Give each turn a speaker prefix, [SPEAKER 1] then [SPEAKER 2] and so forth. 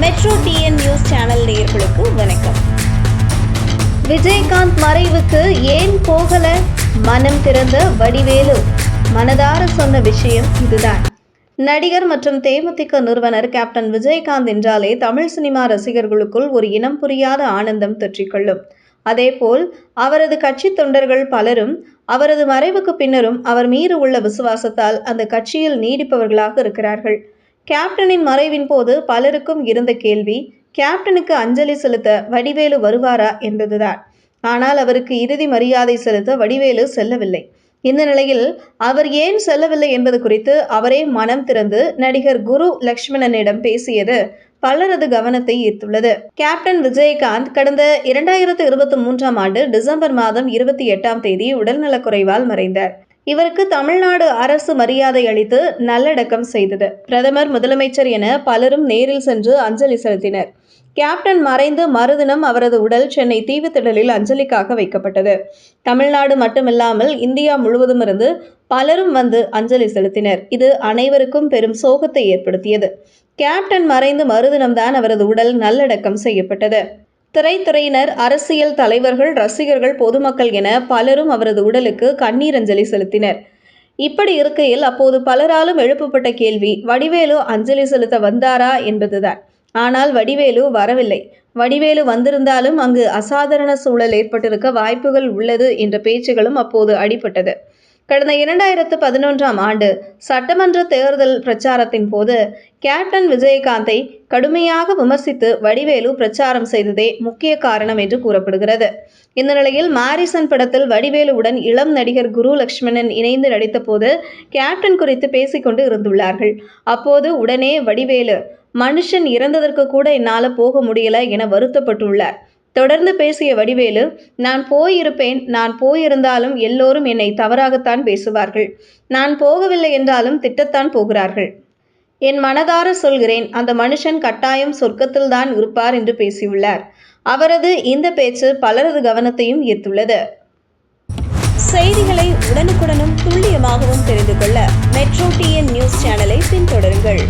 [SPEAKER 1] Metro TN news channel நேயர்களுக்கு வணக்கம். விஜயகாந்த் மறைவுக்கு ஏன் போகல? மனம் திறந்த வடிவேலு. மனதார சொன்ன விஷயம் இதுதான். நடிகர் மற்றும் தேமுதிக நிறுவனர் கேப்டன் விஜயகாந்த் என்றாலே தமிழ் சினிமா ரசிகர்களுக்குள் ஒரு இனம் புரியாத ஆனந்தம் தொற்றிக்கொள்ளும். அதேபோல் அவரது கட்சி தொண்டர்கள் பலரும் அவரது மறைவுக்கு பின்னரும் அவர் மீது உள்ள விசுவாசத்தால் அந்த கட்சியில் நீடிப்பவர்களாக இருக்கிறார்கள். கேப்டனின் மறைவின் போது பலருக்கும் இருந்த கேள்வி கேப்டனுக்கு அஞ்சலி செலுத்த வடிவேலு வருவாரா? என்பதுதான். ஆனால் அவருக்கு இறுதி மரியாதை செலுத்த வடிவேலு செல்லவில்லை. இந்த நிலையில் அவர் ஏன் செல்லவில்லை என்பது குறித்து அவரே மனம் திறந்து நடிகர் குரு லக்ஷ்மணனிடம் பேசியது பலரது கவனத்தை ஈர்த்துள்ளது. கேப்டன் விஜயகாந்த் கடந்த இரண்டாயிரத்து இருபத்தி மூன்றாம் ஆண்டு டிசம்பர் மாதம் இருபத்தி எட்டாம் தேதி உடல்நலக்குறைவால் மறைந்தார். இவருக்கு தமிழ்நாடு அரசு மரியாதை அளித்து நல்லடக்கம் செய்தது. பிரதமர் முதலமைச்சர் என பலரும் நேரில் சென்று அஞ்சலி செலுத்தினர். கேப்டன் மறைந்து மறுதினம் அவரது உடல் சென்னை தீவுத்திடலில் அஞ்சலிக்காக வைக்கப்பட்டது. தமிழ்நாடு மட்டுமில்லாமல் இந்தியா முழுவதும் இருந்து பலரும் வந்து அஞ்சலி செலுத்தினர். இது அனைவருக்கும் பெரும் சோகத்தை ஏற்படுத்தியது. கேப்டன் மறைந்து மறுதினம்தான் அவரது உடல் நல்லடக்கம் செய்யப்பட்டது. திரைத்துறையினர் அரசியல் தலைவர்கள் ரசிகர்கள் பொதுமக்கள் என பலரும் அவரது உடலுக்கு கண்ணீர் அஞ்சலி செலுத்தினர். இப்படி இருக்கையில் அப்போது பலராலும் எழுப்பப்பட்ட கேள்வி வடிவேலு அஞ்சலி செலுத்த வந்தாரா என்பதுதான். ஆனால் வடிவேலு வரவில்லை. வடிவேலு வந்திருந்தாலும் அங்கு அசாதாரண சூழல் ஏற்பட்டிருக்க வாய்ப்புகள் உள்ளது என்ற பேச்சுகளும் அப்போது அடிபட்டது. கடந்த இரண்டாயிரத்து பதினொன்றாம் ஆண்டு சட்டமன்ற தேர்தல் பிரச்சாரத்தின் போது கேப்டன் விஜயகாந்தை கடுமையாக விமர்சித்து வடிவேலு பிரச்சாரம் செய்ததே முக்கிய காரணம் என்று கூறப்படுகிறது. இந்த நிலையில் மாரிசன் படத்தில் வடிவேலுவுடன் இளம் நடிகர் குரு லட்சுமணன் இணைந்து நடித்தபோது கேப்டன் குறித்து பேசிக்கொண்டு இருந்துள்ளார்கள். அப்போது உடனே வடிவேலு மனுஷன் இறந்ததற்கு கூட என்னால் போக முடியல என வருத்தப்பட்டுள்ளார். தொடர்ந்து பேசிய வடிவேலு நான் போயிருப்பேன் நான் போயிருந்தாலும் எல்லோரும் என்னை தவறாகத்தான் பேசுவார்கள். நான் போகவில்லை என்றாலும் திட்டத்தான் போகிறார்கள். என் மனதார சொல்கிறேன் அந்த மனுஷன் கட்டாயம் சொர்க்கத்தில்தான் இருப்பார் என்று பேசியுள்ளார். அவரது இந்த பேச்சு பலரது கவனத்தையும் ஈர்த்துள்ளது. செய்திகளை உடனுக்குடனும் துல்லியமாகவும் தெரிந்து கொள்ள மெட்ரோ டிஎன் நியூஸ் சேனலை பின்தொடருங்கள்.